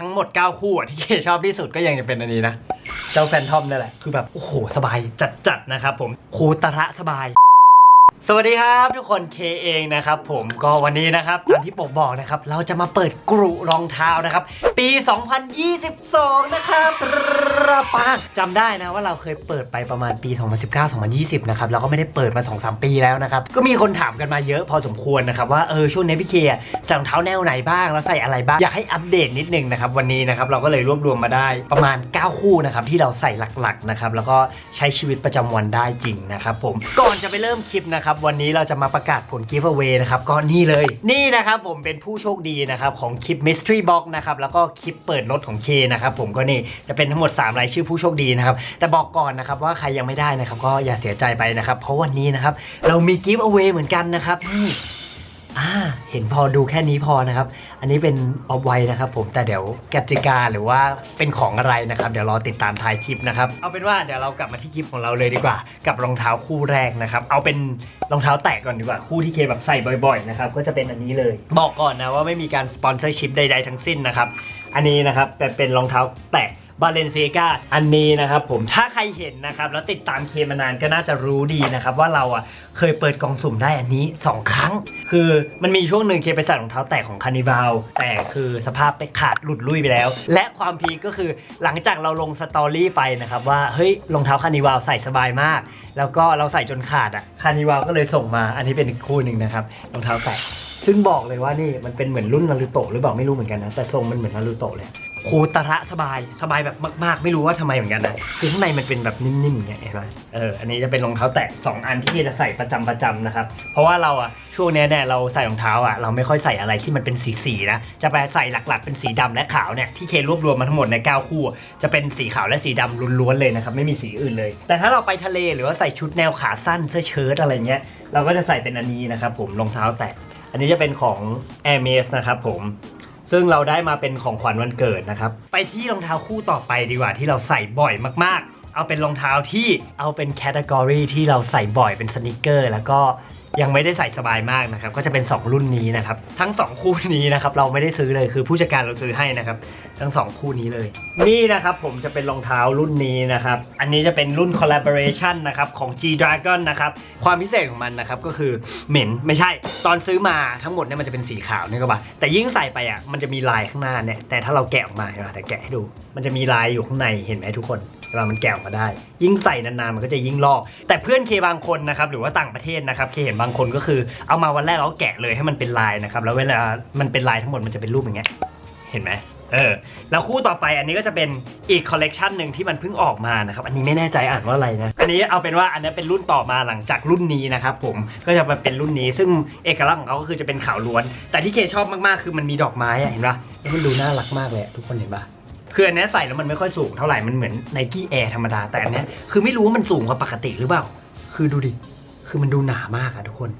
ทั้งหมด 9 คู่อะที่เคชอบที่สุดก็ยังจะเป็นอันนี้นะ เจ้าแฟนทอมนี่แหละ คือแบบ โอ้โห สบายจัดๆนะครับผมคูตระสบาย สวัสดีครับทุกคนเคเองนะครับผมก็วันนี้นะครับตามที่ปกบอกนะครับเราจะมาเปิดกรุรองเท้านะครับ ปี 2022 นะครับระปางจำได้นะว่าเราเคยเปิดไปประมาณปี 2019-2020 นะครับแล้วก็ไม่ได้เปิดมา 2-3 ปีแล้วนะครับ ก็มีคนถามกันมาเยอะพอสมควรนะครับ ว่าเออช่วงนี้พี่เคใส่รองเท้าแนวไหนบ้างแล้วใส่อะไรบ้าง อยากให้อัปเดตนิดนึงนะครับวันนี้นะครับเราก็เลยรวบรวมมาได้ประมาณ 9 คู่นะครับที่เราใส่หลักๆนะครับแล้วก็ใช้ชีวิตประจำวันได้จริงนะครับผมก่อนจะไปเริ่มคลิปนะครับวันนี้เราจะมาประกาศผลกิฟต์เวนะครับ ก็นี่เลย นี่นะครับผมเป็นผู้โชคดีนะครับของคลิป mystery box นะครับ แล้วก็คลิปเปิดรถของเคนะครับผมก็นี่จะเป็นทั้งหมด 3 รายชื่อผู้โชคดีนะครับ แต่บอกก่อนนะครับว่าใครยังไม่ได้นะครับ ก็อย่าเสียใจไปนะครับ เพราะวันนี้นะครับเรามีกิฟต์เวเหมือนกันนะครับนี่ อ่าเห็นพอดูแค่นี้พอนะครับ อันนี้เป็นออฟไวนะครับผมแต่เดี๋ยวกติกาหรือว่าเป็นของอะไรนะครับ เดี๋ยวรอติดตามท้ายคลิปนะครับ เอาเป็นว่าเดี๋ยวเรากลับมาที่คลิปของเราเลยดีกว่า กับรองเท้าคู่แรกนะครับ เอาเป็นรองเท้าแตะก่อนดีกว่าคู่ที่เคแบบใส่บ่อยๆนะครับก็จะเป็นอันนี้เลย บอกก่อนนะว่าไม่มีการสปอนเซอร์ชิพใดๆทั้งสิ้นนะครับอันนี้นะครับเป็นเป็นรองเท้าแตะ บาเลนเซกาอันนี้นะครับผมถ้าใครเห็นนะครับ แล้วติดตามเคมานานก็น่าจะรู้ดีนะครับ ว่าเราอะเคยเปิดกล่องสุ่มได้อันนี้ 2 ครั้ง คือมันมีช่วงหนึ่งเคไปใส่รองเท้าแตะของคานิบาลแต่คือสภาพไปขาดหลุดลุ่ยไปแล้ว และความพีก็คือหลังจากเราลงสตอรี่ไปนะครับว่าเฮ้ยรองเท้าคานิบาลใส่สบายมาก แล้วก็เราใส่จนขาดอะคานิบาลก็เลยส่งมาอันนี้เป็นอีกคู่หนึ่งนะครับรองเท้าแตะซึ่งบอกเลยว่านี่มันเป็นเหมือนรุ่นนารูโตะหรือเปล่าไม่รู้เหมือนกันนะแต่ทรงมันเหมือนนารูโตะเลย คูตระสบายสบายแบบมาก ๆ ไม่รู้ว่าทำไมเหมือนกันนะคือข้างในมันเป็นแบบนิ่มๆอย่างเงี้ยเห็นไหมเอออันนี้จะเป็นรองเท้าแตะสองอันที่จะใส่ประจำประจำนะครับ เพราะว่าเราอะช่วงเนี้ยเนี่ยเราใส่รองเท้าอะเราไม่ค่อยใส่อะไรที่มันเป็นสีๆนะจะไปใส่หลักๆเป็นสีดำและขาวเนี่ยที่เครวบรวมมาทั้งหมดใน9คู่จะเป็นสีขาวและสีดำล้วนๆเลยนะครับไม่มีสีอื่นเลย แต่ถ้าเราไปทะเลหรือว่าใส่ชุดแนวขาสั้นเสื้อเชิ้ตอะไรเงี้ยเราก็จะใส่เป็นอันนี้นะครับผมรองเท้าแตะอันนี้จะเป็นของ a i r m e s นะครับผม ซึ่งเราได้มาเป็นของขวัญวันเกิดนะครับ ไปที่รองเท้าคู่ต่อไปดีกว่าที่เราใส่บ่อยมากๆ เอาเป็นรองเท้าที่เอาเป็นแคตตากรีที่เราใส่บ่อยเป็นสนิเกอร์ แล้วก็ ยังไม่ได้ใส่สบายมากนะครับ ก็จะเป็น 2 รุ่นนี้นะครับ ทั้ง 2 คู่นี้นะครับ เราไม่ได้ซื้อเลยคือผู้จัดการเราซื้อให้นะครับ ทั้ง 2 คู่นี้เลย นี่นะครับผมจะเป็นรองเท้ารุ่นนี้นะครับ อันนี้จะเป็นรุ่น collaboration นะครับของ G Dragon นะครับ ความพิเศษของมันนะครับก็คือเหม็นไม่ใช่ ตอนซื้อมาทั้งหมดเนี่ยมันจะเป็นสีขาวนี่ก็บ่าแต่ยิ่งใส่ไปอะมันจะมีลายข้างหน้าเนี่ยแต่ถ้าเราแกะออกมาเห็นไหมแต่แกะให้ดู มันจะมีลายอยู่ข้างในเห็นไหมทุกคน เวลามันแกะออกมาได้ ยิ่งใส่นานๆมันก็จะยิ่งลอก แต่เพื่อนเคบางคนนะครับหรือว่าต่างประเทศนะครับเคเห็นบางคนก็คือเอามาวันแรกแล้วแกะเลยให้มันเป็นลายนะครับแล้วเวลามันเป็นลายทั้งหมดมันจะเป็นรูปอย่างเงี้ยเห็นไหมเออแล้วคู่ต่อไปอันนี้ก็จะเป็นอีกคอลเลกชันหนึ่งที่มันเพิ่งออกมานะครับ อันนี้ไม่แน่ใจอ่านว่าอะไรนะ อันนี้เอาเป็นว่าอันนี้เป็นรุ่นต่อมาหลังจากรุ่นนี้นะครับผมก็จะมาเป็นรุ่นนี้ ซึ่งเอกลักษณ์ของเขาก็คือจะเป็นขาวล้วน แต่ที่เคชอบมากๆคือมันมีดอกไม้อะเห็นปะแล้วมันดูน่ารักมากเลยทุกคนเห็นปะ คืออันเนี้ยใส่แล้วมันไม่ค่อยสูงเท่าไหร่ มันเหมือนไนกี้แอร์ธรรมดา แต่อันเนี้ยคือไม่รู้ว่ามันสูงกว่าปกติหรือเปล่า คือดูดิ คือมันดูหนามากอะทุกคน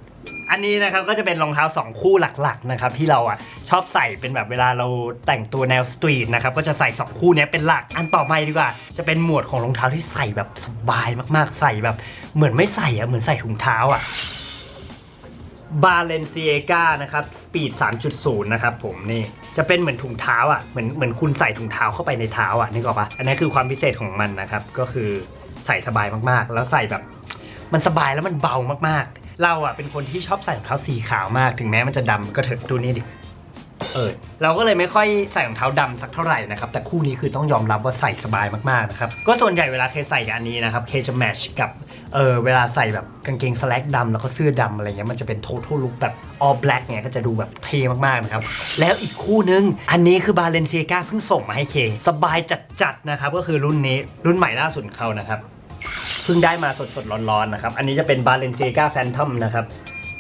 อันนี้นะครับก็จะเป็นรองเท้า 2 คู่หลักๆนะครับที่เราอะชอบใส่เป็นแบบเวลาเราแต่งตัวแนวสตรีทนะครับก็จะใส่ 2 คู่เนี้ยเป็นหลัก อันต่อไปดีกว่า จะเป็นหมวดของรองเท้าที่ใส่แบบสบายมากๆ ใส่แบบเหมือนไม่ใส่อะเหมือนใส่ถุงเท้าอะ บาเลนเซียกานะครับสปีด 3.0 นะครับผมนี่จะเป็นเหมือนถุงเท้าอะเหมือนเหมือนคุณใส่ถุงเท้าเข้าไปในเท้าอะนึกออกปะอันนี้คือความพิเศษของมันนะครับ ก็คือใส่สบายมากๆ แล้วใส่แบบมันสบายแล้วมันเบามากๆ เราอะเป็นคนที่ชอบใส่รองเท้าสีขาวมาก ถึงแม้มันจะดำก็เถอะดูนี่ดิ เออเราก็เลยไม่ค่อยใส่รองเท้าดำสักเท่าไหร่นะครับ แต่คู่นี้คือต้องยอมรับว่าใส่สบายมากๆนะครับ ก็ส่วนใหญ่เวลาเคใส่กับอันนี้นะครับ เคจะแมชกับเออเวลาใส่แบบกางเกงสแลกดำแล้วก็เสื้อดำอะไรเงี้ยมันจะเป็น total look แบบ all black เนี่ยก็จะดูแบบเท่มากๆนะครับ แล้วอีกคู่นึง อันนี้คือบาเลนเซียกาเพิ่งส่งมาให้เค สบายจัดๆนะครับ ก็คือรุ่นนี้รุ่นใหม่ล่าสุดเขานะครับเพิ่งได้มาสดๆร้อนๆนะครับ อันนี้จะเป็น Balenciaga Phantom นะครับ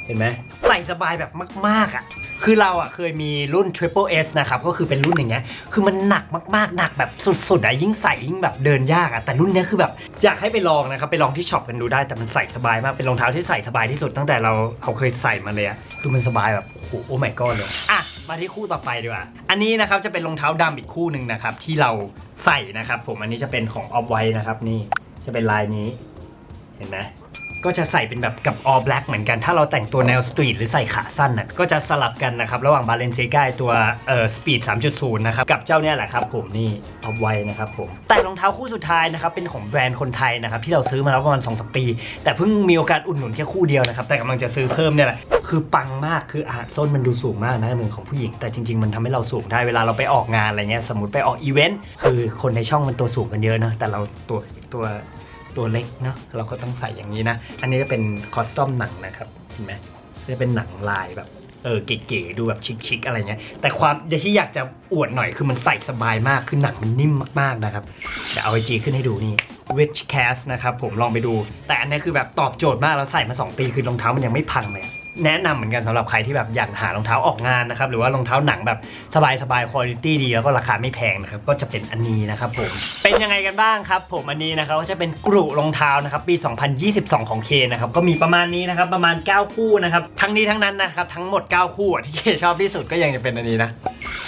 เห็นไหม ใส่สบายแบบมาก ๆอะคือเราอะเคยมีรุ่น Triple S นะครับ ก็คือเป็นรุ่นอย่างเงี้ย คือมันหนักมากๆ หนักแบบสุดๆอะยิ่งใส่ยิ่งแบบเดินยากอะแต่รุ่นเนี้ยคือแบบอยากให้ไปลองนะครับ ไปลองที่ช็อปกันดูได้แต่มันใส่สบายมาก เป็นรองเท้าที่ใส่สบายที่สุดตั้งแต่เราเราเคยใส่มาเลยอะคือมันสบายแบบโอ้โหโอ้ my god เลยอะมาที่คู่ต่อไปดีกว่า อันนี้นะครับจะเป็นรองเท้าดำอีกคู่หนึ่งนะครับที่เราใส่นะครับ ผมอันนี้จะเป็นของ Off White นะครับ นี่จะเป็นลายนี้ เห็นไหม ก็จะใส่เป็นแบบกับ all black เหมือนกัน ถ้าเราแต่งตัวแนวสตรีทหรือใส่ขาสั้นน่ะก็จะสลับกันนะครับระหว่าง Balenciaga ตัวเอ่อ Speed 3.0 นะครับ กับเจ้าเนี่ยแหละครับผมนี่เอาไว้นะครับผม แต่รองเท้าคู่สุดท้ายนะครับ เป็นของแบรนด์คนไทยนะครับที่เราซื้อมาแล้วประมาณ2อสปี แต่เพิ่งมีโอกาสอุดหนุนแค่คู่เดียวนะครับแต่กำลังจะซื้อเพิ่มเนี่ยแหละคือปังมากคืออาส้นมันดูสูงมากนะเหมือของผู้หญิงแต่จริง ๆ มันทำให้เราสูงได้เวลาเราไปออกงานอะไรเงี้ยสมมติไปออกอีเวนต์คือคนในช่องมันตัวสูงกันเยอะนะแต่เราตัวตัว ตัวเล็กเนาะเราก็ต้องใส่อย่างนี้นะ อันนี้จะเป็นคอสตอมหนังนะครับเห็นไหมจะเป็นหนังลายแบบเออเก๋ๆดูแบบชิคๆอะไรเงี้ย แต่ความที่อยากจะอวดหน่อยคือมันใส่สบายมากคือหนังมันนิ่มมากๆนะครับเดี๋ยวเอาไอจีขึ้นให้ดูนี่ Rich Cast นะครับผมลองไปดู แต่อันนี้คือแบบตอบโจทย์มากเราใส่มา 2 ปีคือรองเท้ามันยังไม่พังเลย แนะนำเหมือนกันสำหรับใครที่แบบอยากหารองเท้าออกงานนะครับ หรือว่ารองเท้าหนังแบบสบายสบายคุณภาพดีแล้วก็ราคาไม่แพงนะครับก็จะเป็นอันนี้นะครับผมเป็นยังไงกันบ้างครับผมอันนี้นะครับก็จะเป็นกรุรองเท้านะครับปี 2022 ของเคนะครับก็มีประมาณนี้นะครับประมาณ 9 คู่นะครับทั้งนี้ทั้งนั้นนะครับทั้งหมด 9 คู่ที่เคชอบที่สุดก็ยังจะเป็นอันนี้นะ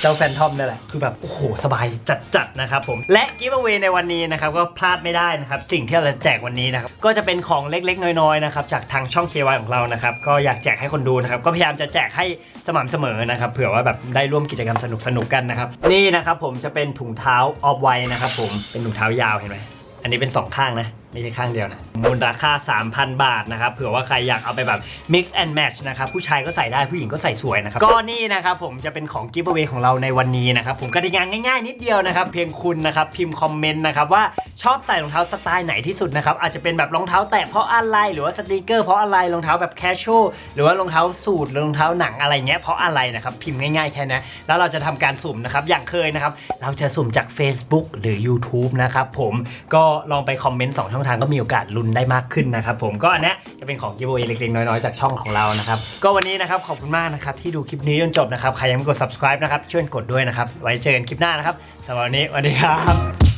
เจ้าแฟนทอมนี่แหละ คือแบบโอ้โหสบายจัดๆนะครับผมและกิฟต์เวในวันนี้นะครับก็พลาดไม่ได้นะครับสิ่งที่เราจะแจกวันนี้นะครับก็จะเป็นของเล็กๆ น้อยๆนะครับจากทางช่อง KY ของเรานะครับก็อยากแจกให้คนดูนะครับก็พยายามจะแจกให้สม่ำเสมอนะครับเผื่อว่าแบบได้ร่วมกิจกรรมสนุกๆกันนะครับนี่นะครับผมจะเป็นถุงเท้าออฟไวนะครับผมเป็นถุงเท้ายาวเห็นไหมอันนี้เป็นสองข้างนะ ไม่ใช่ข้างเดียวนะ มูลราคา3,000 บาทนะครับเผื่อว่าใครอยากเอาไปแบบ mix and match นะครับผู้ชายก็ใส่ได้ผู้หญิงก็ใส่สวยนะครับ ก็นี่นะครับผมจะเป็นของ giveaway ของเราในวันนี้นะครับ ผมกติกาง่ายๆ นิดเดียวนะครับ เพียงคุณนะครับพิมพ์คอมเมนต์นะครับว่าชอบใส่รองเท้าสไตล์ไหนที่สุดนะครับอาจจะเป็นแบบรองเท้าแตะเพราะอะไรหรือว่าสติกเกอร์เพราะอะไรรองเท้าแบบ casual หรือว่ารองเท้าสูทรอรองเท้าหนังอะไรเงี้ยเพราะอะไรนะครับพิมพ์ง่ายๆแค่นี้แล้วเราจะทำการสุ่มนะครับอย่างเคยนะครับเราจะสุ่มจาก Facebook หรือ YouTube นะครับผมก็ลองไปคอมเมนต์สองช่องทางก็มีโอกาสลุ้นได้มากขึ้นนะครับผมก็อันนี้จะเป็นของกิโบรีเล็กๆน้อยๆจากช่องของเรานะครับก็วันนี้นะครับขอบคุณมากนะครับที่ดูคลิปนี้จนจบนะครับใครยังไม่กด subscribe นะครับช่วยกดด้วยนะครับไว้เจอกันคลิปหน้านะครับสำหรับวันนี้สวัสดีครับ